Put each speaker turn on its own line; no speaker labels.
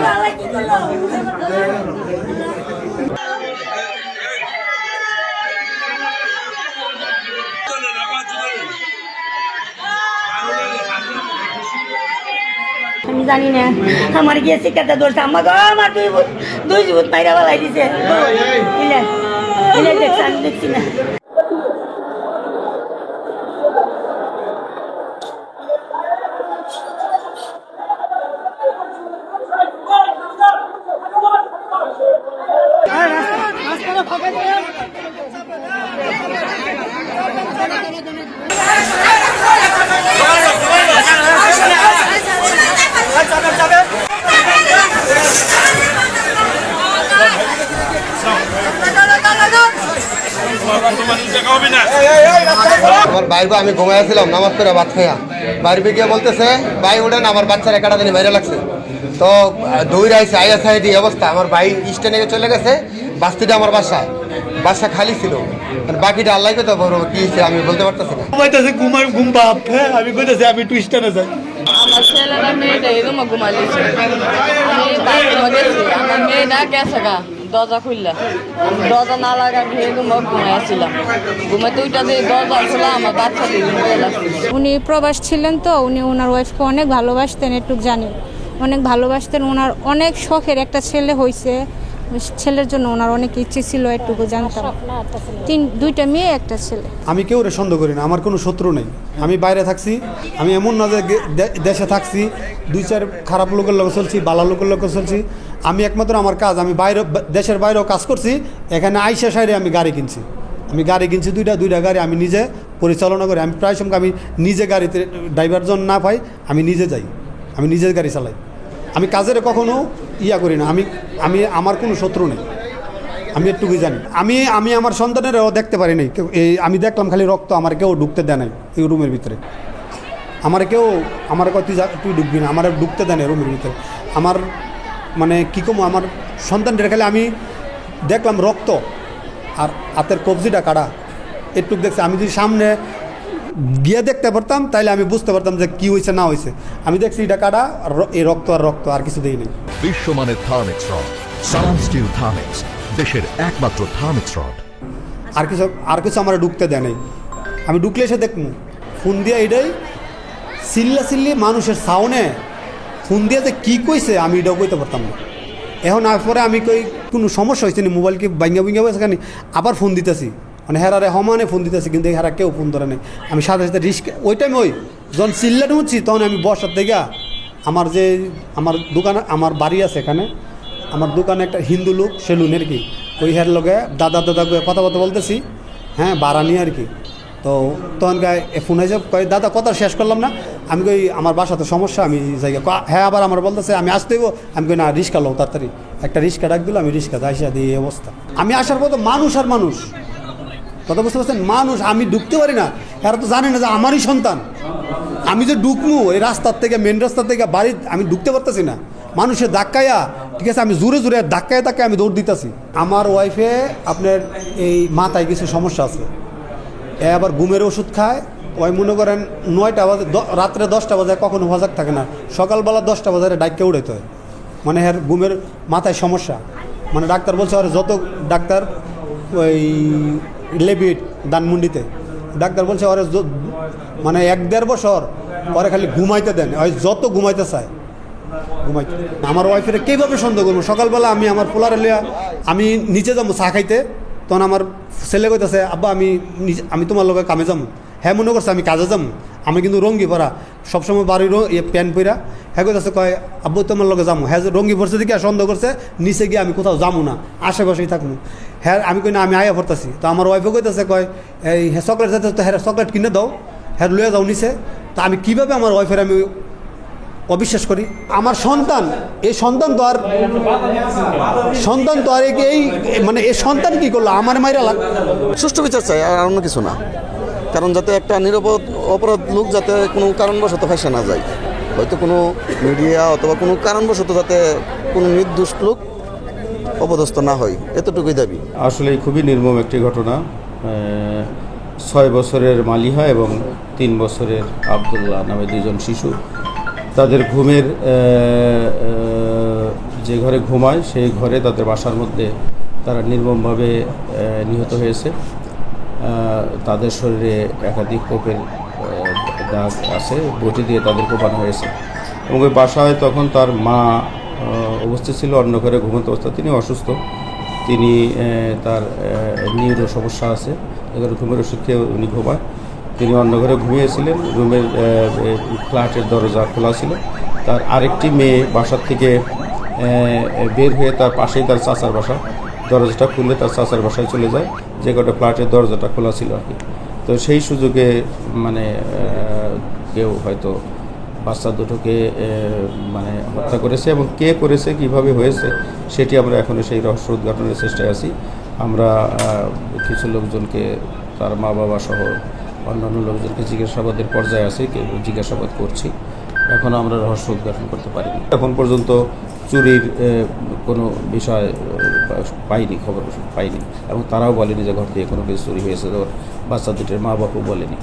não aqui de novo.
আমি জানি না। আমার গিয়ে শিক্ষাতে ধরছে। আমাকে আমার দুই দুই ভূত মাইরা বেলাই দিছে। দেখছি না।
আমার বাইরে আমি ঘুমাইছিলাম নামাজ পড়ে ভাত খাইয়া। বাইরে গিয়ে বলতেছে ভাই উঠেন আমার বাচ্চার একাটা দিন বাইরে লাগছে। তো দৌড়ে আইসে আইয়া সাই দিয়ে অবস্থা। আমার ভাই স্টেনে চলে গেছে বাস্তিটা আমার বাসা বাসা খালি ছিল। আর বাকিটা আল্লাহ তো বড় কি হয়েছে আমি বলতে পারতেছি না।
ঘুমাইতেছে ঘুমাই ঘুম পাপ হ্যাঁ আমি কইতেছি আমি টুইস্টারে যাই।
আমার ছেলেরা মেয়েটা এরকম আমি গেছি আমার মেয়েটা গেছে গা। দরজা খুললা। দরজা না লাগা ঘুমাই ঘুমাইছিলাম ঘুমাইতে ওইটা দিয়ে দরজা খোলা, আমার বাচ্চা
উনি প্রবাস ছিলেন তো, উনি ওনার ওয়াইফকে অনেক ভালোবাসতেন একটু জানি। অনেক ভালোবাসতেন, ওনার অনেক শখের একটা ছেলে হয়েছে ছেলের জন্য ওনার অনেক ইচ্ছে ছিল, একটুকু জানতাম। তিন, দুইটা মেয়ে, একটা ছেলে।
আমি কেউ সন্দেহ করি না, আমার কোনো শত্রু নেই। আমি বাইরে থাকছি, আমি এমন না যে দেশে থাকছি, দুই চার খারাপ লোকের লোক চলছি, বালা লোকের লোক চলছি। আমি একমাত্র আমার কাজ, আমি বাইরে দেশের বাইরেও কাজ করছি, এখানে আইসা সাইডে আমি গাড়ি কিনছি। আমি গাড়ি কিনছি দুইটা দুইটা গাড়ি আমি নিজে পরিচালনা করি। আমি প্রায় সময় আমি নিজে গাড়িতে ড্রাইভার জন না পাই, আমি নিজে যাই। আমি নিজের গাড়ি চালাই। আমি কাজের কখনো ইয়া করি না, আমি আমি আমার কোনো শত্রু নেই। আমি একটুকুই জানি। আমি আমি আমার সন্তানেরও দেখতে পারি নাই। এই আমি দেখলাম খালি রক্ত, আমার কেউ ঢুকতে দেয় নাই এই রুমের ভিতরে। আমার কেউ আমার কয়, তুই তুই ঢুকবি না, আমার ঢুকতে দেয় না রুমের ভিতরে। আমার মানে কী কম, আমার সন্তানদের খালি আমি দেখলাম রক্ত আর হাতের কবজিটা কাটা একটু দেখছি। আমি যদি সামনে গিয়ে দেখতে পারতাম তাইলে আমি বুঝতে পারতাম যে কী হয়েছে না হয়েছে আমি দেখছি এটা কাটা এই রক্ত আর রক্ত আর কিছু দেই নেই।
বিশ্বমানের Thermex rod Salam steel Thermex দেশের একমাত্র থার্মিক্স রড।
আর কিছু আর কিছু আমার ঢুকতে দেয় নাই। আমি ঢুকলে এসে দেখব ফোন দিয়ে এটাই সিল্লা সিল্লি মানুষের সাউনে ফোন দিয়ে যে কী কইছে আমি এটাও কইতে পারতাম না। এখন আর পরে আমি কই কোনো সমস্যা হয়েছে নি মোবাইল কি ভাঙ্গা ভুঙ্গা হয়েছে আবার ফোন দিতেছি। মানে হেরারে সমানে ফোন দিতেছি, কিন্তু হেরা কেউ ফোন ধরে নেই। আমি সাথে সাথে রিস্ক, ওই টাইম ওই, যখন চিল্লাটা উঠছি, তখন আমি বসার থেকে আমার যে, আমার দোকান, আমার বাড়ি আছে এখানে, আমার দোকানে একটা হিন্দু লোক, সেলুন আর কি, ওই হের লগে দাদা দাদা করে কথা কথা বলতেছি হ্যাঁ বাড়া নিয়ে আর কি। তো তখন গায়ে ফোন হয়েছে কয়, দাদা, কথা শেষ করলাম না। আমি কই, আমার বাসাতে সমস্যা, আমি যাই হ্যাঁ আবার আমার বলতেছে, আমি আসতে হইব। আমি কই, না রিক্সা লো তাড়াতাড়ি। একটা রিক্সা ডাক দিল, আমি রিক্সা দিয়ে এই অবস্থা। আমি আসার পর তো মানুষ আর মানুষ। কথা বুঝতে পারছেন? মানুষ, আমি ঢুকতে পারি না। এরা তো জানে না যে আমারই সন্তান। আমি যে ঢুকমু এই রাস্তার থেকে মেন রাস্তার থেকে বাড়ি, আমি ঢুকতে পারতেছি না। মানুষের ধাক্কায়া, ঠিক আছে, আমি জোরে জোরে ধাক্কায় ধাক্কায় আমি দৌড় দিতেছি। আমার ওয়াইফে আপনার এই মাথায় কিছু সমস্যা আছে। এ আবার ঘুমের ওষুধ খায়। ওই মনে করেন নয়টা বাজে রাত্রে দশটা বাজে, কখনো হজাক থাকে না। সকালবেলা দশটা বাজারে ডাক্কে উড়াইতে হয়। মানে হ্যাঁ ঘুমের মাথায় সমস্যা। মানে ডাক্তার বলছে, আর যত ডাক্তার, ওই লেবিট দানমুন্ডিতে ডাক্তার বলছে, ওরে মানে এক দেড় বছর ওরে খালি ঘুমাইতে দেন, ওই যত ঘুমাইতে চায়, ঘুমাইতে আমার ওয়াইফের কীভাবে সন্দেহ করব? সকালবেলা আমি আমার পোলারে লিয়া আমি নিচে যাব চা খাইতে, তখন আমার ছেলে কইতেছে, আব্বা, আমি আমি তোমার লগে কামে যাব। হ্যাঁ মনে করছে আমি কাজে যাম, আমি কিন্তু রঙ্গি পরা সবসময় বাড়ির ইয়ে প্যান্ট পরা হ্যাঁ কইতেছে, কয়, আব্বু, তোমার লগে যাব হ্যাঁ রঙ্গি পড়ছে দিকে সন্দেহ করছে, নিচে গিয়ে আমি কোথাও যাব না, আশেপাশেই থাকব হ্যাঁ আমি কই, না, আমি আয়া পড়তেছি তো আমার ওয়াইফে কইতেছে, কয়, এই হ্যাঁ চকলেট যাতে তো হ্যাঁ চকলেট কিনে দাও হ্যাঁ লয়ে যাও নিচে। তা আমি কীভাবে আমার ওয়াইফের আমি অবিশ্বাস করি? আমার সন্তান, এই সন্তান তো আর সন্তান তো আর এই মানে এই সন্তান কি করল? আমার লাগ
সুষ্ঠু বিচার চাই, আর অন্য কিছু না। কারণ যাতে একটা নিরাপদ অপরাধ লোক যাতে কোনো কারণবশত ফাঁসে না যায়। হয়তো কোনো মিডিয়া অথবা কোনো কারণবশত যাতে কোনো নির্দোষ লোক অপদস্থ না হয়, এতটুকুই দাবি।
আসলে খুবই নির্মম একটি ঘটনা। ছয় বছরের মালিহা এবং তিন বছরের আবদুল্লাহ নামে দুজন শিশু। তাদের ঘুমের যে ঘরে ঘুমায়, সেই ঘরে তাদের বাসার মধ্যে তারা নির্মমভাবে নিহত হয়েছে। তাদের শরীরে একাধিক কোপের দাগ আছে, বটি দিয়ে তাদের কোপানো হয়েছে। এবং ওই বাসায় তখন তার মা উপস্থিত ছিল, অন্য ঘরে ঘুমন্ত অবস্থা তিনি অসুস্থ। তিনি তার নিউরো সমস্যা আছে। এখানে ঘুমের ওষুধ খেয়ে উনি ঘুমায়। তিনি অন্য ঘরে ঘুমিয়েছিলেন। রুমের ফ্ল্যাটের দরজা খোলা ছিল। তার আরেকটি মেয়ে বাসার থেকে বের হয়ে তার পাশেই তার চাচার বাসা। দরজাটা খুলে তার চাচার বাসায় চলে যায়। যে কটা ফ্ল্যাটের দরজাটা খোলা ছিল আর কি। তো সেই সুযোগে মানে কেউ হয়তো বাচ্চা দুটোকে মানে হত্যা করেছে এবং কে করেছে, কীভাবে হয়েছে, সেটি আমরা এখনও সেই রহস্য উদ্ঘাটনের চেষ্টায় আছি। আমরা কিছু লোকজনকে, তার মা বাবা সহ অন্যান্য লোকজনকে জিজ্ঞাসাবাদের পর্যায়ে আছে, কেউ জিজ্ঞাসাবাদ করছি। এখন আমরা রহস্য উদ্ঘাটন করতে পারিনি। এখন পর্যন্ত চুরির কোনো বিষয় পাইনি, খবর পাইনি। এবং তারাও বলেনি যে ঘর থেকে কোনো কিছু চুরি হয়েছে। বাচ্চা দুটির মা বাবাও বলেনি।